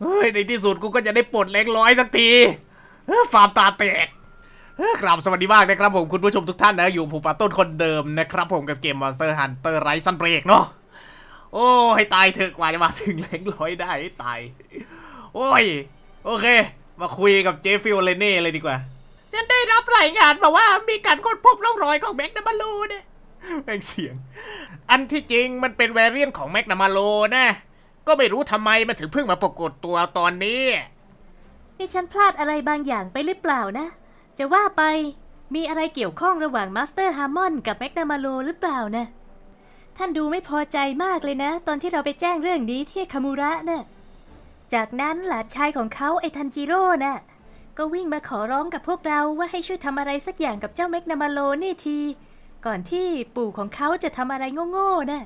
เฮ้ยในที่สุดกูก็จะได้ปลดเล็กร้อยสักทีฟาร์มตาแตกเอ้อกราบสวัสดีมากนะครับผมคุณผู้ชมทุกท่านนะ อยู่ผมปาต้นคนเดิมนะครับผมกับเกม Monster Hunter Rise Sun Break เนาะโอ้ให้ตายเถอะกว่าจะมาถึงเล็กร้อยได้ตาย โอ้ย โอเค มาคุยกับเจฟฟิลเลเน่เลยดีกว่าฉันได้รับรายงานมาว่ามีการค้นพบร่องรอยของแม็กนามาโลเนี่ยแม่งเสียง อันที่จริงมันเป็นแวรเรียนของแม็กนามาโลนะ ก็ไม่รู้ทำไมมันถึงเพิ่งมาปรากฏตัวตอนนี้ นี่ฉันพลาดอะไรบางอย่างไปหรือเปล่านะ จะว่าไปมีอะไรเกี่ยวข้องระหว่างมาสเตอร์ฮาร์มอนกับแมกนามาโลหรือเปล่านะ ท่านดูไม่พอใจมากเลยนะ ตอนที่เราไปแจ้งเรื่องนี้ที่คามูระนะ่ะจากนั้นหลานชายของเขาไอทันจิโร่น่ะ ก็วิ่งมาขอร้องกับพวกเราว่าให้ช่วยทำอะไรสักอย่างกับเจ้าแมกนามาโลนี่ที ก่อนที่ปู่ของเขาจะทำอะไรโง่ๆน่ะ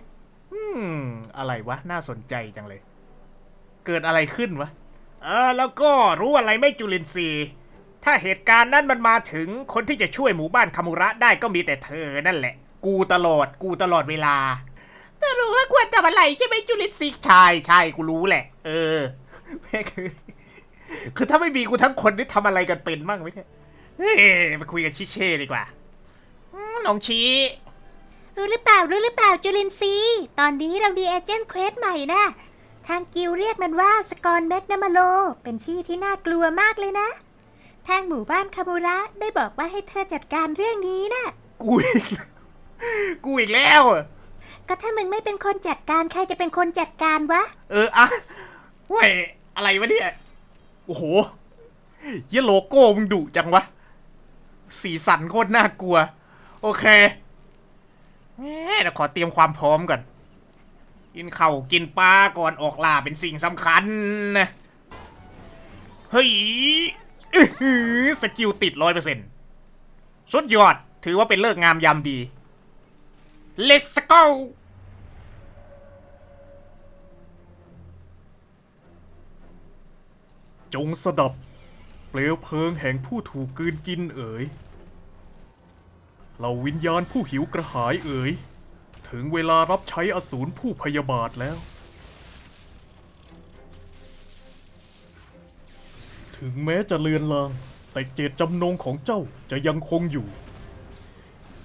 อืม อะไรวะ น่าสนใจจังเลย เกิดอะไรขึ้นวะ เออ แล้วก็รู้อะไรไหม่จุลินทรีย์ ถ้าเหตุการณ์นั้นมันมาถึงคนที่จะช่วยหมู่บ้านคามุระได้ก็มีแต่เธอนั่นแหละ กูตลอด กูตลอดเวลา แต่รู้ว่าควรทำอะไรใช่ไหมจุลินทรีย์ใช่ใช่กูรู้แหละ เออแม่งคือ คือถ้าไม่มีกูทั้งคนนี่ทำอะไรกันเป็นบ้างไหมเนี่ยเฮ้ยมาคุยกับชิเช่ดีกว่าอืมน้องชี้ รู้หรือเปล่ารู้หรือเปล่าจุลินทรีย์ตอนนี้เรามีเอเจนต์เควสใหม่นะ ทางกิลเรียกมันว่าสกอนแมกนามาโล เป็นชื่อที่น่ากลัวมากเลยนะ ทางหมู่บ้านคาบูระได้บอกว่าให้เธอจัดการเรื่องนี้นะกูอีกแล้วกูอีกแล้ว ก็ถ้ามึงไม่เป็นคนจัดการใครจะเป็นคนจัดการวะ เอออะเว้ยอะไรวะเนี่ย โอ้โหเหี้ยโลโก้มึงดุจังวะ สีสันโคตรน่ากลัว โอเค แหมเดี๋ยวขอเตรียมความพร้อมก่อน กินข้าวกินปลาก่อนออกล่าเป็นสิ่งสำคัญนะเฮ้ยอื้อหือสกิลติดร้อยเปอร์เซ็นต์สุดยอด ถือว่าเป็นเลิกงามยามดี Let's go จงสดับ เปลวเพลิงแห่งผู้ถูกกืนกินเอ๋ย เหล่าวิญญาณผู้หิวกระหายเอ๋ย ถึงเวลารับใช้อสูรผู้พยาบาทแล้ว ถึงแม้จะเลือนลาง แต่เจตจำนงของเจ้าจะยังคงอยู่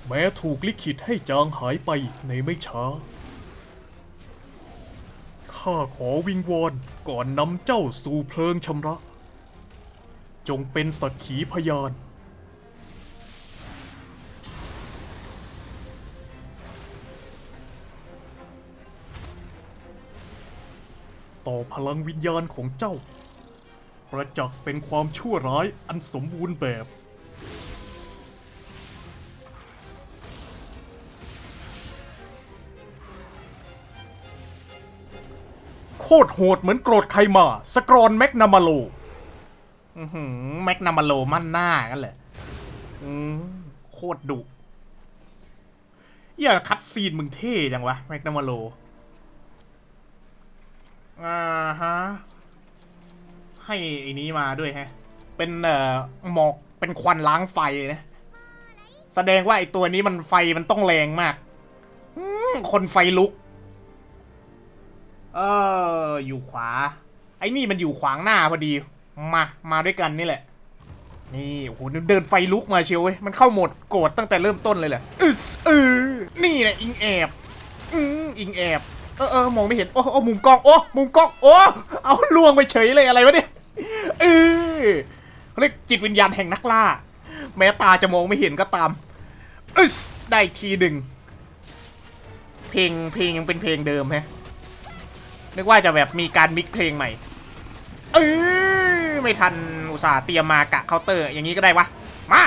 แม้ถูกลิขิตให้จางหายไปในไม่ช้า ข้าขอวิงวอนก่อนนำเจ้าสู่เพลิงชำระ จงเป็นสักขีพยาน ต่อพลังวิญญาณของเจ้า ประจักษ์เป็นความชั่วร้ายอันสมบูรณ์แบบ โคตรโหดเหมือนโกรธใครมา สกรอนแมกนามาโลอือหือแมกนามาโลมั่นหน้ากันเลยอืมโคตรดุอย่าคัดซีนมึงเท่จังวะ แมกนามาโล อ่าฮะ ให้ไอ้นี้มาด้วยฮะ เป็นเอ่อหมอกเป็นควันล้างไฟนะ แสดงว่าไอ้ตัวนี้มันไฟมันต้องแรงมากคนไฟลุก เออ อยู่ขวา ไอ้นี่มันอยู่ขวางหน้าพอดี มา มาด้วยกันนี่แหละ นี่โอ้โหเดินไฟลุกมาเชียวเว้ย มันเข้าหมดโกรธตั้งแต่เริ่มต้นเลยแหละอึสเออนี่แหละอิงแอบ อืมอิงแอบ เออเออมองไม่เห็น โอ้โอ้มุมกล้อง โอ้ มุมกล้อง โอ้ เอาล่วงไปเฉยเลยอะไรวะเนี่ยเออเขาเรียกจิตวิญญาณแห่งนักล่า แม้ตาจะมองไม่เห็นก็ตามอึสได้ทีหนึ่ง เพลงเพลงยังเป็นเพลงเดิมฮะ นึกว่าจะแบบมีการมิกเพลงใหม่ เออไม่ทันอุตส่าห์เตรียมมากะเคาน์เตอร์ อย่างนี้ก็ได้วะ มา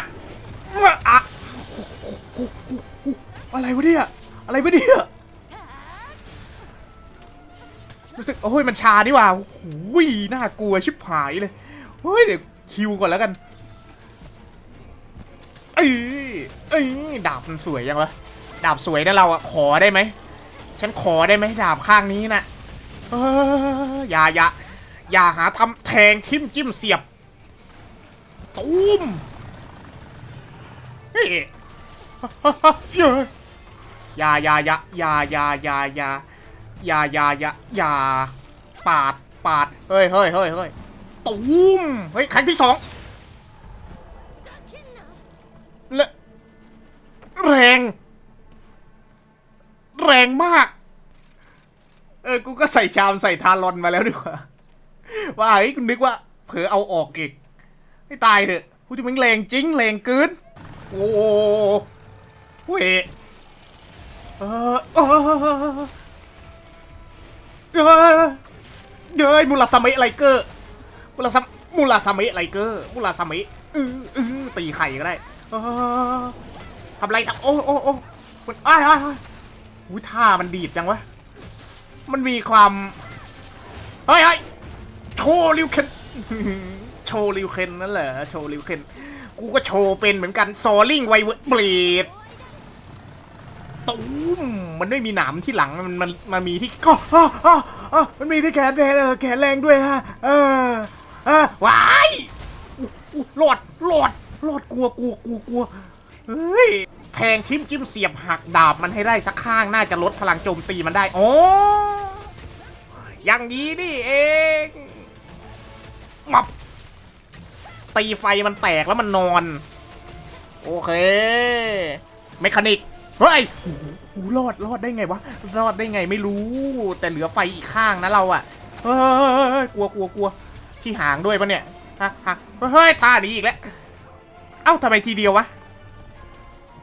อะอะไรวะเนี่ย อะไรวะเนี่ย รู้สึกโอ้ยมันชานี่ว่าโอ้ยน่ากลัวชิบหายเลยเฮ้ยเดี๋ยวคิวก่อนแล้วกันเอ้ยเอ้ยดาบมันสวยยังวะดาบสวยนะเราอะขอได้ไหมฉันขอได้ไหมดาบข้างนี้นะเอออย่าอย่าอย่าหาทำแทงทิ่มจิ้มเสียบตูมเฮ้ยอย่าอย่าอย่าอย่าอย่าอย่าอย่า อย่าอย่าอย่าอย่าปาดปาดเฮ้ยเฮ้ยเฮ้ยเฮ้ยตูมเฮ้ยครั้งที่สองและแรง แรงมาก เออ กูก็ใส่ชามใส่ทารอนมาแล้วดีกว่า ว่าเฮ้ยกูนึกว่า เผลอเอาออกอีก ไม่ตายเถอะกูจะมันแรงจริงแรงเกิน โอ้ มูลาสมิไลเกอร์มูลาสมมูลาสมิไลเกอร์มูลาสมิเออเออตีไข่ก็ได้ทำไรทำโอ้โอ้โอ้มันอ้ายอ้ายอ้ายอุ้ยท่ามันดีดจังวะ มันมีความเฮ้ยเฮ้ยโชว์ริวเคนโชว์ริวเคนนั่นแหละโชว์ริวเคนกูก็โชว์เป็นเหมือนกันซอลิงไวเวิร์ดเบลดตุ้มมันไม่มีหนามที่หลังมันมันมันมีที่ก็ อ้อมันมีที่แขนแรงเออแขนแรงด้วยฮะ เออเออว้ายอุ๊ยอุ๊ยรอดรอดรอดกลัวกลัวกลัวกลัวเฮ้ยแทงทิมจิ้มเสียบหักดาบมันให้ได้สักข้างน่าจะลดพลังโจมตีมันได้ โอ๋ออย่างนี้นี่เองมับตีไฟมันแตกแล้วมันนอน โอเค เมคานิก เฮ้ย อ้รอดรอดได้ไงวะ รอดได้ไงไม่รู้ แต่เหลือไฟอีกข้างนะเราอะเฮ้ยกลัวกลัวกลัวที่หางด้วยปะเนี่ยฮะฮะเฮ้ยท่านี้อีกแล้ว เอ้าทำไมทีเดียววะ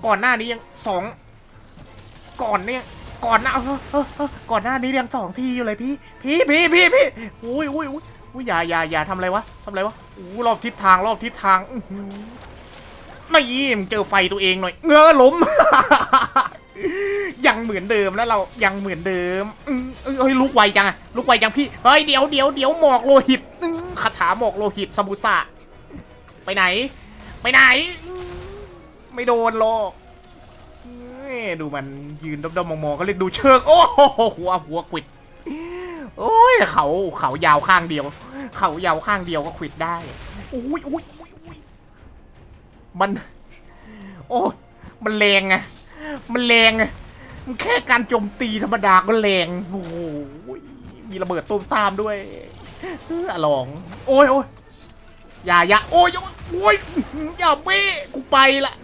ก่อนหน้านี้ยังสอง ก่อนเนี่ย ก่อนหน้าก่อนหน้านี้ยังสองทีอยู่เลยพี่ พี่พี่พี่พี่อุ้ยอุ้ยอุ้ยอุ้ยอย่าอย่าอย่าทำอะไรวะทำอะไรวะอู้รอบทิศทางรอบทิศทางไม่ยิ้มเจอไฟตัวเองหน่อย เงอล้ม ยังเหมือนเดิมแล้วเรายังเหมือนเดิมอืมเอ้ยลุกไวจังอะลุกไวจังพี่เฮ้ยเดี๋ยวเดี๋ยวเดี๋ยวหมอกโลหิตคาถาหมอกโลหิตสมุสะไปไหน ไปไหน ไม่โดนหรอกดูมันยืนดมๆมองๆก็เรียกดูเชิง โอ้โหหัวหัวควิดโอ้ยเขาเขายาวข้างเดียว เขายาวข้างเดียวก็ควิดได้อุ้ยอุ้ยอุ้ยมัน โอ้ยมันแรงไง มันแรงไงมันแค่การโจมตีธรรมดาก็แรงโอ้โหมีระเบิดตุ้มตามด้วยเอออะลอง โอ้ยโอ้ยอย่าอย่าโอ้ยโอ้ยอย่าเบ้กูไปละ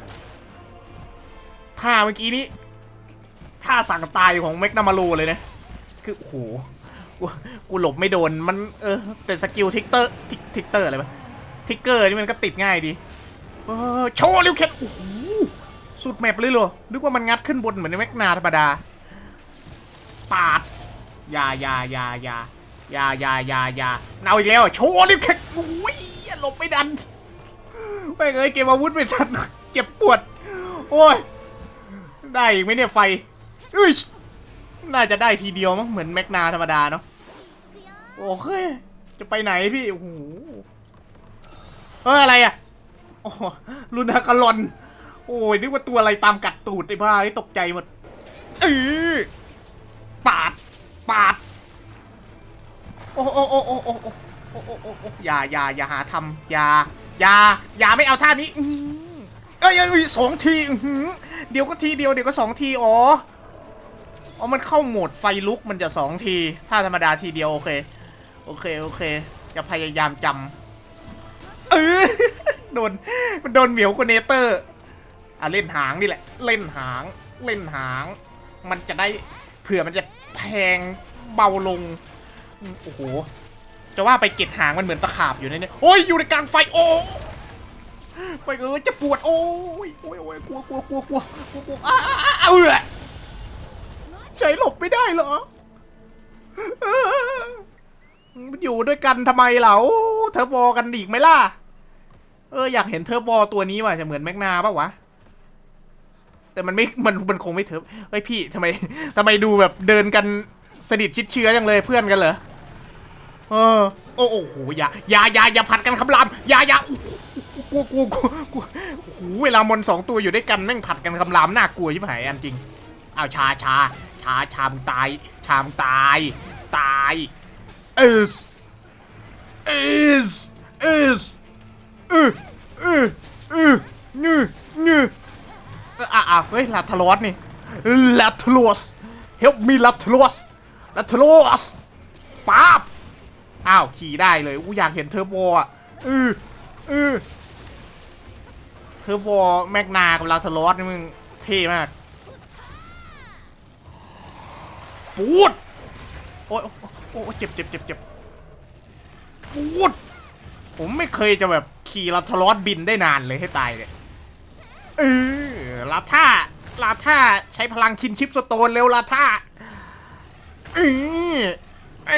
ท่าเมื่อกี้นี้ท่าสั่งตายของเมกนามาโลเลยนะ คือโอ้โหกูกูหลบไม่โดนมันเออแต่สกิลทิกเตอร์ทิกเตอร์อะไรปะทิกเกอร์นี่มันก็ติดง่ายดี เออโชว์เร็วแค่โอ้โห สุดแมปเลยเหรอ นึกว่ามันงัดขึ้นบนเหมือนในแมกนาธรรมดา ปาด ยายายายายายายายาเอาอีกแล้ว โชว์เร็วแค่โอ้ยหลบไม่ดันไม่เอ้ยเกมอาวุธไม่ทันเจ็บปวด โอ้ย ได้อีกไหมเนี่ยไฟอุ้ยน่าจะได้ทีเดียวมั้งเหมือนแมกนาธรรมดาเนาะโอเคจะไปไหนพี่โอ้โหเฮ้ยอะไรอะโอ้ลุนากาลอน โอ้ยนึกว่าตัวอะไรตามกัดตูดไอ้บ้าไอ้ตกใจหมดเออปาด ปาด โอ้โอ้โอ้โอ้โอ้โอ้โอ้โอ้โอ้โอ้ย่าอย่าอย่าหาทำอย่าอย่าอย่าไม่เอาท่านี้เอ้ยเอ้ยสองทีเดี๋ยวก็ทีเดียวเดี๋ยวก็สองทีอ๋ออ๋อมันเข้าโหมดไฟลุกมันจะสองที ถ้าธรรมดาทีเดียวโอเค โอเคโอเค จะพยายามจำเออโดนมันโดนเหมียวกว่าเนเตอร์ อะเล่นหางนี่แหละ เล่นหาง เล่นหาง มันจะได้เผื่อมันจะแทงเบาลง โอ้โห จะว่าไปเก็ดหางมันเหมือนตะขาบอยู่ในนี้โอ้ยอยู่ในกลางไฟโอ้ไปเออจะปวดโอ้ยโอ้ยโอ้ยกลัวกลัวกลัวกลัวกลัวกลัวอ้าอ้าอ้าเออใจหลบไม่ได้เหรอออมันอยู่ด้วยกันทำไมเหล่าเทอร์โบกันอีกไหมล่ะ เอออยากเห็นเทอร์โบตัวนี้ว่ะจะเหมือนแมกนาปะวะ แต่มันไม่มันมันคงไม่เทอร์เฮ้ยพี่ทำไมทำไมดูแบบเดินกันสนิทชิดเชื้อจังเลยเพื่อนกันเหรอเออโอ้โหอย่าอย่าอย่าอย่าผัดกันคำรามอย่าอย่ากลัวกลัวกลัวโอ้โหเวลามอนสองตัวอยู่ด้วยกันแม่งผัดกันคำรามน่ากลัวชิบหายอันจริงเอาชาชาชาชามตาย ชามตาย ตายเอสเอสเอสเออเออเออเงืเงือ่ะอะเฮ้ยลาทลอสนี่ลาทลอส help me ลาทลอสลาทลอสป๊าบอ้าวขี่ได้เลยอู้อยากเห็นเทอร์โบอะอืออือเทอร์โบแมกนากับลาทรอสนี่มึงเท่มากปูดโอ้ยโอ้เจ็บเจ็บเจ็บเจ็บปูดผมไม่เคยจะแบบขี่ลาทรอสบินได้นานเลยให้ตายเลยเออ ลาท่าลาท่าใช้พลังคินชิปสโตนเร็วลาท่าเออเอ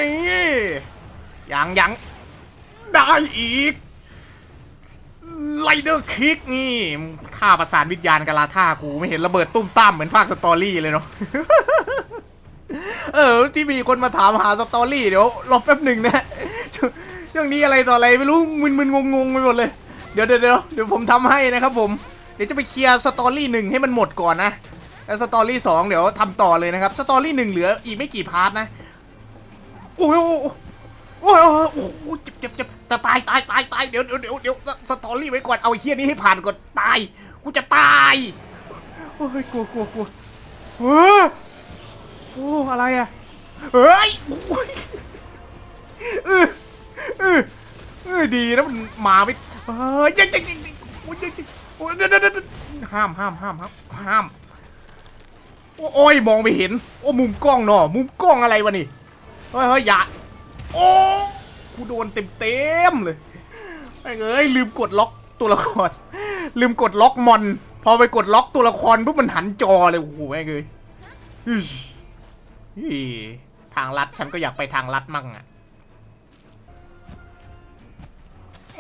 ยังยังได้อีกไลเดอร์คิกนี่ฆ่าประสานวิญญาณกับลาท่ากูไม่เห็นระเบิดตุ้มตั้มเหมือนภาคสตอรี่เลยเนาะเออ ที่มีคนมาถามหาสตอรี่เดี๋ยวรอแป๊บหนึ่งนะช่วงช่วงนี้อะไรต่ออะไรไม่รู้มึนๆงงๆไปหมดเลย เดี๋ยวเดี๋ยวเดี๋ยวผมทำให้นะครับผม เดี๋ยวจะไปเคลียร์สตอรี่หนึ่งให้มันหมดก่อนนะ แล้วสตอรี่สองเดี๋ยวทำต่อเลยนะครับ สตอรี่หนึ่งเหลืออีกไม่กี่พาร์ทนะโอ้ยโอ้ยโอ้ยโอ้ยโอ้ยโอ้ยเจ็บเจ็บเจ็บจะตายตายตายตายเดี๋ยวเดี๋ยวเดี๋ยวเดี๋ยวสตอรี่ไว้ก่อน เอาเฮี้ยนี้ให้ผ่านก่อนตาย กูจะตาย โอ้ยกลัวกลัวกลัวเฮ้โอ้อะไรอะเฮ้ยโอ้ยเออเออเออดีนะมันมาไม่เฮ้ยยังยังยังยัง โอ้ยเดี๋ยวเดี๋ยวเดี๋ยวห้ามห้ามห้ามห้ามห้ามโอ้ยมองไม่เห็น โอ้มุมกล้องเนาะมุมกล้องอะไรวะนี่เฮ้ยเฮ้ยอย่าโอ้กูโดนเต็มเต็มเลยไอ้เอ้ยลืมกดล็อกตัวละคร ลืมกดล็อกมอน พอไปกดล็อกตัวละครปุ๊บมันหันจอเลยโอ้โหแม่เลยอื้ออี้ทางลัดฉันก็อยากไปทางลัดมั่งอะ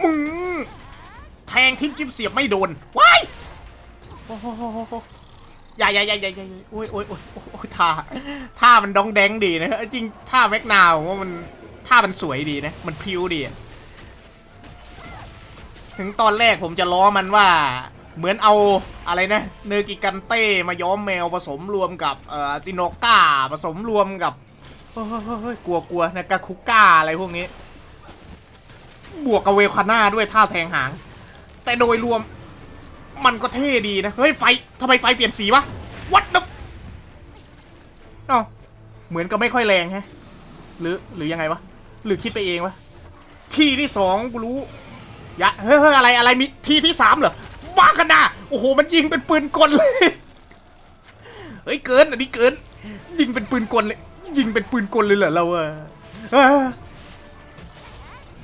มึง แทงทิ้งจิ้มเสียบไม่โดนว้ายโอ้โหอย่าอย่าอย่าอย่าอย่าโอ้ยโอ้ยโอ้ยโอ้ยท่าท่ามันดองแดงดีนะจริงท่าแม็กนาวว่ามันท่ามันสวยดีนะ มันพิ้วดี ถึงตอนแรกผมจะล้อมันว่า เหมือนเอาอะไรนะ เนกิกันเต้มาย้อมแมวผสมรวมกับเอ่อซิโนก้าผสมรวมกับเฮ้ยเฮ้ยเฮ้ยกลัวกลัวนะกาคุก้าอะไรพวกนี้ บวกกับเวคาน่าด้วยท่าแทงหาง แต่โดยรวม มันก็เท่ดีนะ เฮ้ยไฟทำไมไฟเปลี่ยนสีวะวัดนะเอ้าเหมือนกับไม่ค่อยแรงแฮะ หรือหรือยังไงวะ หรือคิดไปเองวะ ที่ที่สองกูรู้ยะเฮ้ยอะไรอะไรมีที่ที่สามเหรอบ้ากันนะโอ้โห มันยิงเป็นปืนกลเลย เฮ้ยเกินอันนี้เกิน ยิงเป็นปืนกลเลย ยิงเป็นปืนกลเลยเหรอเราอะเอ้ย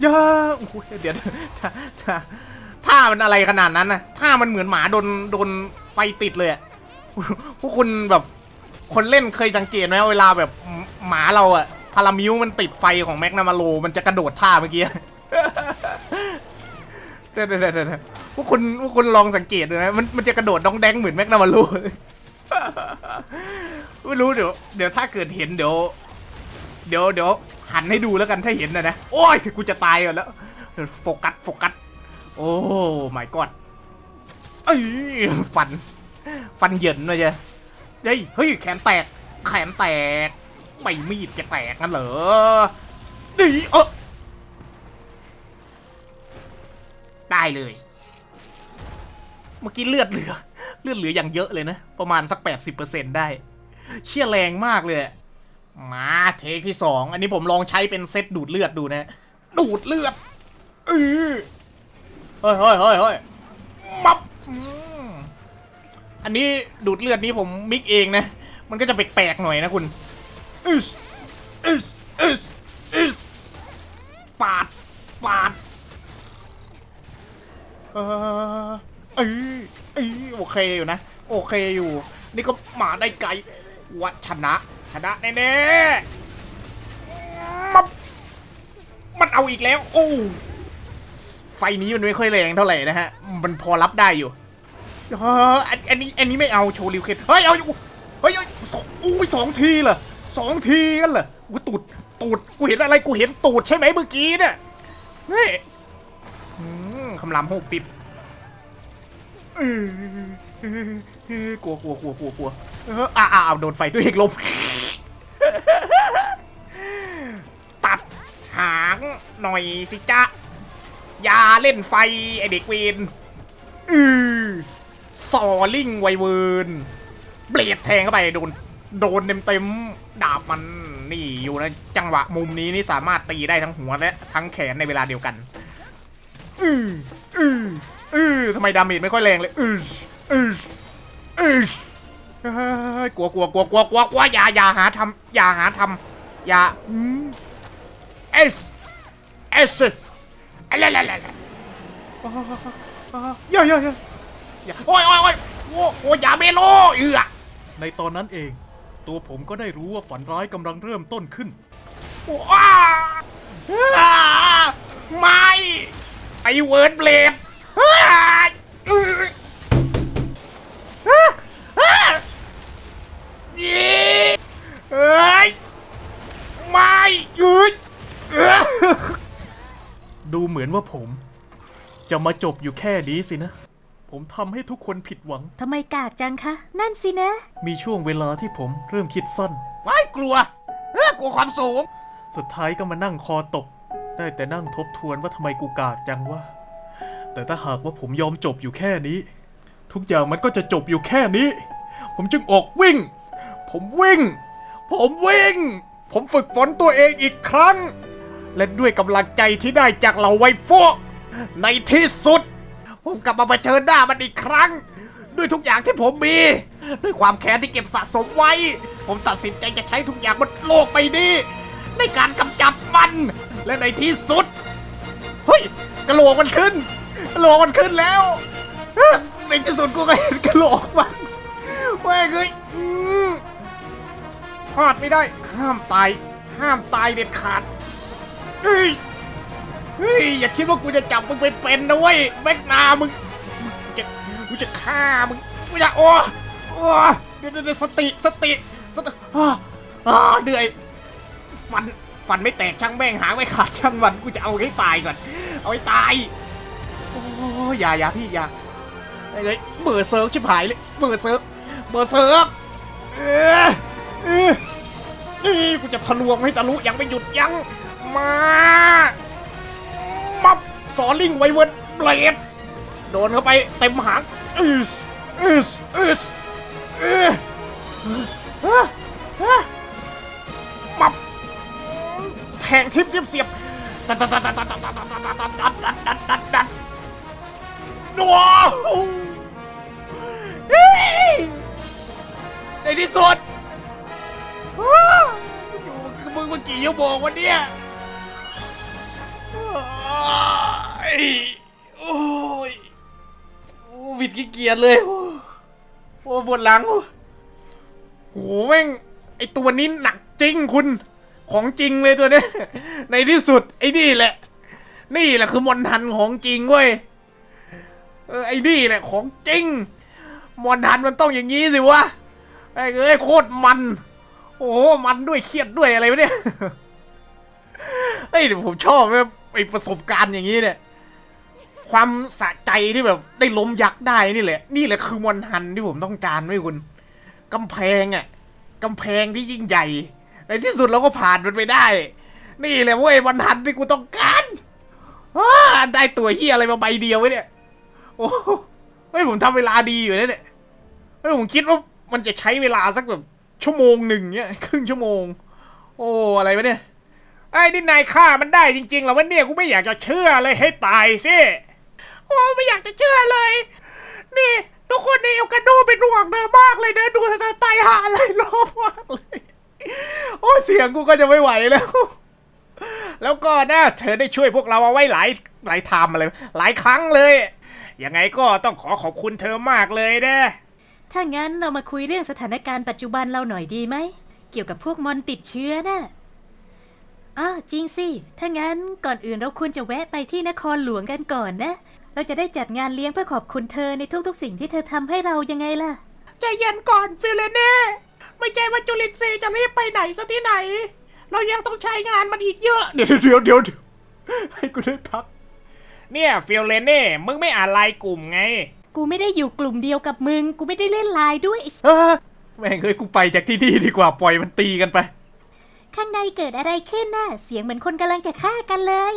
อย่าโอ้โหเดี๋ยวถ้าถ้า ถ้ามันอะไรขนาดนั้นนะถ้ามันเหมือนหมาโดนโดนไฟติดเลยอะพวกคุณแบบคนเล่นเคยสังเกตไหมเวลาแบบหมาเราอะพารามิวมันติดไฟของแม็กนามาโล มันจะกระโดดท่าเมื่อกี้เดี๋ยวเดี๋ยวเดี๋ยวพวกคุณพวกคุณลองสังเกตดูนะมันมันจะกระโดดดองแดงเหมือนแม็กนามาโลไม่รู้เดี๋ยวเดี๋ยวถ้าเกิดเห็นเดี๋ยว เดี๋ยวเดี๋ยวหันให้ดูแล้วกันถ้าเห็นนะนะโอ้ยกูจะตายก่อนแล้วโฟกัสโฟกัส โอ้ my god เอ้ยฟัน ฟันเหยินเลยจ้เฮ้ยเฮ้ยแขนแตก แขนแตกไม่มีดจะแตกงั้นเหรอดีเออได้เลย เมื่อกี้เลือดเหลือ เลือดเหลืออย่างเยอะเลยนะ ประมาณสัก 80%ได้ เชี่ยแรงมากเลย มาเทคที่สอง อันนี้ผมลองใช้เป็นเซตดูดเลือดดูนะ ดูดเลือดเออ เฮ้ยเฮ้ยเฮ้ยเฮ้ยมับอืมอันนี้ดูดเลือดนี้ผมมิกเองนะ มันก็จะแปลกๆหน่อยนะคุณอึสอึสอึสอึสปาด ปาด เออเอ้ยเอ้ยโอเคอยู่นะ โอเคอยู่ นี่ก็มาได้ไกลวัชนะ ชนะแน่ๆมับมันเอาอีกแล้ว โอ้ ไฟนี้มันไม่ค่อยแรงเท่าไหร่นะฮะ มันพอรับได้อยู่เฮ้อันอันนี้อันนี้ไม่เอาโชว์ริวเคนเฮ้ยเอาอยู่เฮ้ยสองอุ้ยสองทีเหรอสองทีกันเหรอกูตูดตูดกูเห็นอะไรกูเห็นตูดใช่ไหมเมื่อกี้เนี่ยเฮ้ยอืมคำรามหกปิบกลัวกลัวกลัวกลัวกลัวอออ่าอ่าโดนไฟตัวเองลบตัดหางหน่อยสิจ๊ะอ ยาเล่นไฟ ไอเด็กเวนอือซอลิงไวเวิร์นเบลดแทงเข้าไปโดนโดนเต็มเต็มดาบมันนี่อยู่ในจังหวะมุมนี้นี่สามารถตีได้ทั้งหัวและทั้งแขนในเวลาเดียวกัน อืออืออือทำไมดาเมจไม่ค่อยแรงเลยอืออืออือกลัวกลัวกลัวกลัวกลัวกลัวอย่าอย่าหาทำอย่าหาทำอย่าเอสเอส อะไรอะไรอะไรอย่าอย่าอย่าอย่าโอ้ยโอ้ยโอ้ยโอ้โอ้ยอย่าเมโลเอือในตอนนั้นเอง ตัวผมก็ได้รู้ว่าฝันร้ายกำลังเริ่มต้นขึ้นว้าอ่าไม่ไอเวิร์ดเบลดอ่าอืออ่าอ่ายีเอ้ยไม่ยืดเอ้อ ดูเหมือนว่าผม จะมาจบอยู่แค่นี้สินะ ผมทำให้ทุกคนผิดหวัง ทำไมกากจังคะ นั่นสินะ มีช่วงเวลาที่ผมเริ่มคิดสั้น ว้ายกลัวเอ้อกลัวความสูง สุดท้ายก็มานั่งคอตก ได้แต่นั่งทบทวนว่าทำไมกูกากจังวะ แต่ถ้าหากว่าผมยอมจบอยู่แค่นี้ ทุกอย่างมันก็จะจบอยู่แค่นี้ ผมจึงออกวิ่ง ผมวิ่ง ผมวิ่ง ผมฝึกฝนตัวเองอีกครั้ง และด้วยกำลังใจที่ได้จากเหล่าไวโฟในที่สุด ผมกลับมาเผชิญหน้ามันอีกครั้ง ด้วยทุกอย่างที่ผมมี ด้วยความแค้นที่เก็บสะสมไว้ ผมตัดสินใจจะใช้ทุกอย่างบนโลกใบนี้ ในการกำจัดมัน และในที่สุด เฮ้ยกระโหลกมันขึ้นกระโหลกมันขึ้นแล้วในที่สุดกูก็เห็นกระโหลกมันเว้ยเฮ้ยอืมพลาดไม่ได้ห้ามตาย ห้ามตายเด็ดขาด เฮ้ยเฮ้ยอย่าคิดว่ากูจะจับมึงเป็นเป็นนะเว้ยแม็กนามึงกูจะกูจะฆ่ามึงกูจะโอ้โอ้เดี๋ยวเดี๋ยวเดี๋ยวสติสติสติอ่าอ่าเหนื่อยฟันฟันไม่แตกช่างแม่งหางไม่ขาดช่างมันกูจะเอาให้ตายก่อน เอาให้ตายโอ้ยอย่าอย่าพี่อย่าไอ้เลยเบอร์เซิร์ฟชิบหายเลยเบอร์เซิร์ฟเบอร์เซิร์ฟเออเอ้ยเอ้ยกูจะทะลวงให้ทะลุยังไม่หยุดยั้ง มามับสอลิงไวเวิร์ดเบลดโดนเข้าไปเต็มหางอืสอืสอืสออเอ้อเอ้อมับแทงทิพย์ทิพย์เสียบดัดดัดดัดดัดดัดดัดดัดดัดดัดดัดดัดดัดดัดว้าวเฮ้ยในที่สุดอยู่กับมึงเมื่อกี่ชั่วโมงวันเนี้ยโอ้ ยโอ้ยโอ้บิดขี้เกียจเลยโอ้โอ้ปวดหลังโอ้โหแม่งไอตัวนี้หนักจริงคุณ ของจริงเลยตัวเนี้ยในที่สุดไอ้นี่แหละ นี่แหละคือมอนทันของจริงเว้ยเออไอ้นี่แหละของจริง มอนทันมันต้องอย่างนี้สิวะไอ้เอ้ยโคตรมัน โอ้มันด้วยเครียดด้วยอะไรวะเนี่ยเฮ้ยผมชอบแบบ ไอประสบการณ์อย่างนี้เนี่ย ความสะใจที่แบบได้ล้มยักษ์ได้นี่แหละ นี่แหละคือมอนทันที่ผมต้องการไว้ยคุณกำแพงอะกำแพงที่ยิ่งใหญ่ในที่สุดเราก็ผ่านมันไปได้ นี่แหละเว้ยมอนทันที่กูต้องการอได้ตัวเฮียอะไรมาใบเดียวไว้เนี่ย โอ้โหเฮ้ยผมทำเวลาดีอยู่นะเนี่ยเฮ้ยผมคิดว่ามันจะใช้เวลาสักแบบชั่วโมงหนึ่งเนี่ยครึ่งชั่วโมง โอ้อะไรวะเนี่ย ไอ้นี่นายฆ่ามันได้จริงๆเหรอวะเนี่ยกูไม่อยากจะเชื่อเลยให้ตายสิโอ้ไม่อยากจะเชื่อเลย นี่ทุกคนในเอลกาโดเป็นห่วงเธอมากเลยนะดูเธอตายหาอะไรรอบมากเลย โอ้เสียงกูก็จะไม่ไหวแล้ว แล้วก็นะเธอได้ช่วยพวกเราเอาไว้หลายหลายทำอะไรหลายครั้งเลยยังไงก็ต้องขอขอบคุณเธอมากเลยนะถ้างั้นเรามาคุยเรื่องสถานการณ์ปัจจุบันเราหน่อยดีไหม เกี่ยวกับพวกมอนติดเชื้อน่ะ อ้าวจริงสิ ถ้างั้นก่อนอื่นเราควรจะแวะไปที่นครหลวงกันก่อนนะ เราจะได้จัดงานเลี้ยงเพื่อขอบคุณเธอในทุกๆ สิ่งที่เธอทำให้เรายังไงล่ะ ใจเย็นก่อนฟิลเลเน่ไม่ใช่ว่าจุลินทรีย์จะรีบไปไหนซะที่ไหน เรายังต้องใช้งานมันอีกเยอะ เดี๋ยวเดี๋ยวเดี๋ยวเดี๋ยวให้กูได้พัก เนี่ยฟิลเลเน่มึงไม่อ่านไลน์กลุ่มไงกูไม่ได้อยู่กลุ่มเดียวกับมึง กูไม่ได้เล่นไลน์ด้วยไอ้เออแม่งเอ้ยกูไปจากที่นี่ดีกว่าปล่อยมันตีกันไป ข้างในเกิดอะไรขึ้นน่ะ เสียงเหมือนคนกำลังจะฆ่ากันเลย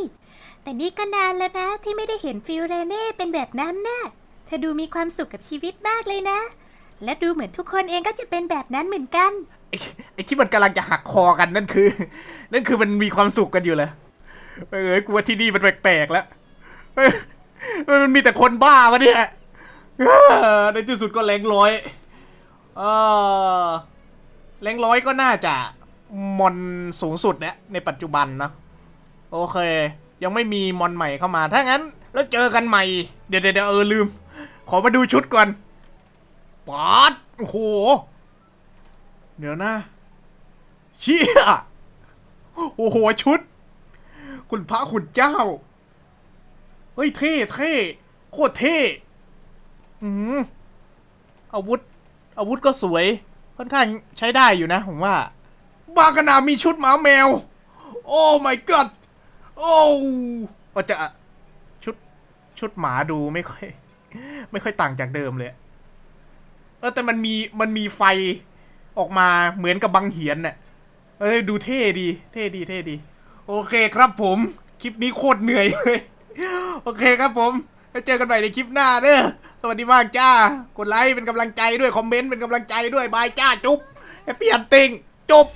แต่นี่ก็นานแล้วนะที่ไม่ได้เห็นฟิลเรเน่เป็นแบบนั้นน่ะ เธอดูมีความสุขกับชีวิตมากเลยนะ และดูเหมือนทุกคนเองก็จะเป็นแบบนั้นเหมือนกันอ้ไอ้ที่มันกำลังจะหักคอกันนั่นคือ นั่นคือมันมีความสุขกันอยู่เลยเออกูว่าที่นี่มันแปลกๆแล้วเฮ้ยมันมีแต่คนบ้าวะเนี่ยเออในที่สุดก็แรงร้อยเออแรงร้อยก็น่าจะ มอนสูงสุดเนี่ยในปัจจุบันนะโอเค ยังไม่มีมอนใหม่เข้ามา ถ้างั้นแล้วเจอกันใหม่ เดี๋ยวเดี๋ยวเออลืม ขอมาดูชุดก่อนป๊าดโอ้โห เดี๋ยวนะเชี่ยโอ้โหชุด คุณพระคุณเจ้า เฮ้ยเท่เท่โคตรเท่อืมอาวุธ อาวุธก็สวย ค่อนข้างใช้ได้อยู่นะผมว่า บากนามีชุดหมาแมว โอ้ my god โอ้จะชุดชุดหมาดูไม่ค่อย ไม่ค่อยต่างจากเดิมเลย เออแต่มันมีมันมีไฟออกมาเหมือนกับบังเหียนเนี่ยเออดูเท่ดี เท่ดีเท่ดี โอเคครับผม คลิปนี้โคตรเหนื่อยเลย โอเคครับผมแล้วเจอกันใหม่ในคลิปหน้าเด้อสวัสดีมากจ้ากดไลค์เป็นกำลังใจด้วย คอมเมนต์เป็นกำลังใจด้วย บายจ้าจุ๊บแฮปปี้ฮันติง จบ